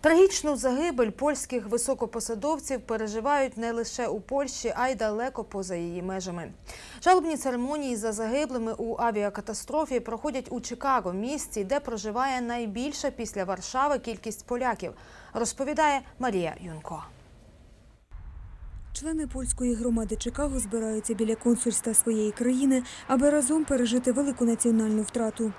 Трагічну загибель польських високопосадовців переживають не лише у Польщі, а й далеко поза її межами. Жалобні церемонії за загиблими у авіакатастрофі проходять у Чикаго, місті, де проживає найбільша після Варшави кількість поляків, розповідає Марія Юнко. Члени польської громади Чикаго збираються біля консульства своєї країни, аби разом пережити велику національну втрату.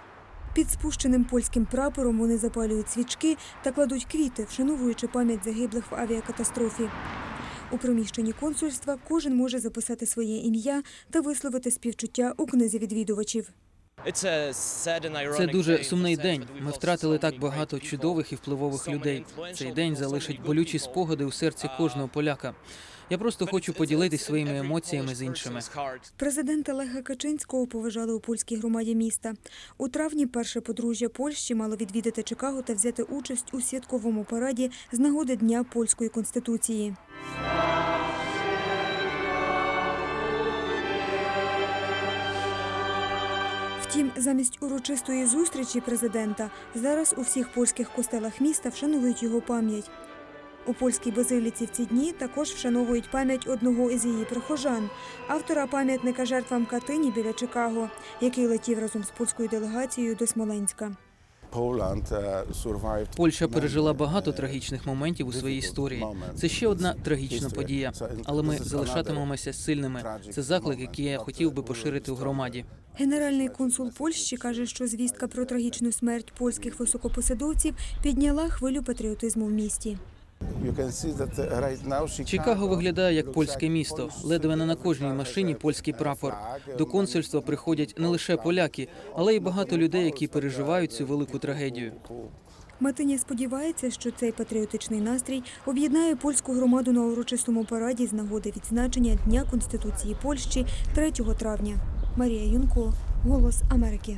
Під спущеним польським прапором вони запалюють свічки та кладуть квіти, вшановуючи пам'ять загиблих в авіакатастрофі. У приміщенні консульства кожен може записати своє ім'я та висловити співчуття у книзі відвідувачів. Це дуже сумний день. Ми втратили так багато чудових і впливових людей. Цей день залишить болючі спогади у серці кожного поляка. Я просто хочу поділитись своїми емоціями з іншими. Президента Леха Качинського поважали у польській громаді міста. У травні перше подружжя Польщі мало відвідати Чикаго та взяти участь у святковому параді з нагоди Дня польської конституції. Втім, замість урочистої зустрічі президента зараз у всіх польських костелах міста вшановують його пам'ять. У польській базиліці в ці дні також вшановують пам'ять одного із її прихожан, автора пам'ятника жертвам Катині біля Чикаго, який летів разом з польською делегацією до Смоленська. Польща пережила багато трагічних моментів у своїй історії. Це ще одна трагічна подія, але ми залишатимемося сильними. Це заклик, який я хотів би поширити у громаді. Генеральний консул Польщі каже, що звістка про трагічну смерть польських високопосадовців підняла хвилю патріотизму в місті. Чикаго виглядає як польське місто. Ледве не на кожній машині польський прапор. До консульства приходять не лише поляки, але й багато людей, які переживають цю велику трагедію. Матиня сподівається, що цей патріотичний настрій об'єднає польську громаду на урочистому параді з нагоди відзначення Дня Конституції Польщі 3 травня. Марія Юнко, Голос Америки.